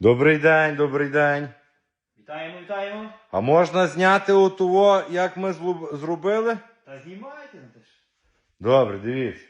Добрий день, добрий день. Вітаємо, вітаємо. А можна зняти отого, як ми зробили? Та знімайте ну ти ж. Добре, дивіться.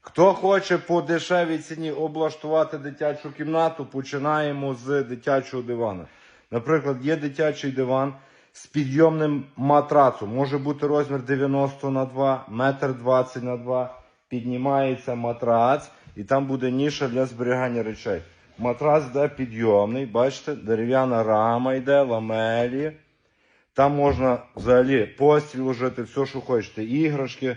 Хто хоче по дешевій ціні облаштувати дитячу кімнату, починаємо з дитячого дивана. Наприклад, є дитячий диван з підйомним матрацом. Може бути розмір 90 на 2, метр 20 на 2. Піднімається матрац, і там буде ніша для зберігання речей. Матрац йде підйомний, бачите, дерев'яна рама йде, ламелі. Там можна взагалі постіль ложити, все, що хочете, іграшки.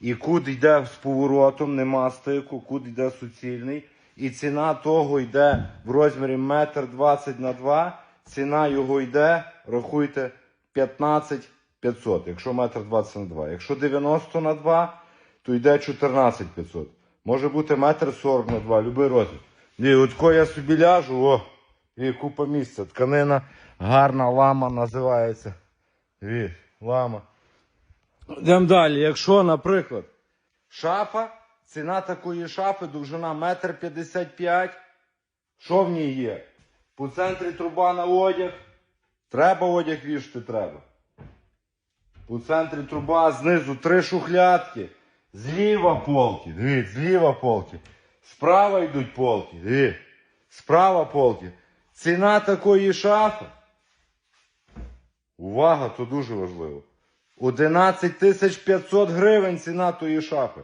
І кут йде з поворотом, нема стику, кут йде суцільний. І ціна того йде в розмірі метр 20 на 2. Ціна його йде, рахуйте, 15 500, якщо метр 20 на 2. Якщо 90 на 2, то йде 14 500. Може бути метр 40 на 2, любий розмір. І от коли я собі ляжу, о, і купа місця. Тканина гарна лама називається. Ві, лама. Йдемо далі. Якщо, наприклад, шафа, ціна такої шафи, довжина метр п'ятдесят п'ять. Що в ній є? По центрі труба на одяг. Треба одяг вішати, треба. По центрі труба, знизу три шухлядки. Зліва полки. Дивіться, зліва полки. Справа йдуть полки. Дивіться. Справа полки. Ціна такої шафи. Увага, то дуже важливо. 11 тисяч 500 гривень ціна тої шафи.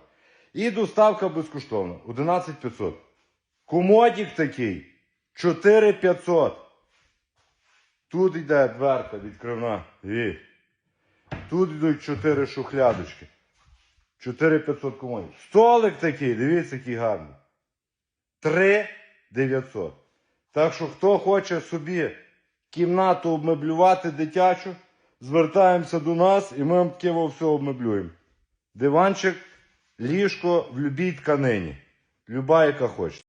І доставка безкоштовна. 11 500. Комодік такий. 4 500. Тут йде дверка відкривна. І. Тут йдуть 4 шухлядочки. 4 500 комодів. Столик такий, дивіться, який гарний. 3 900. Так що, хто хоче собі кімнату обмеблювати дитячу, звертаємося до нас і ми вам таке все обмеблюємо. Диванчик, ліжко в любій тканині. Люба, яка хоче.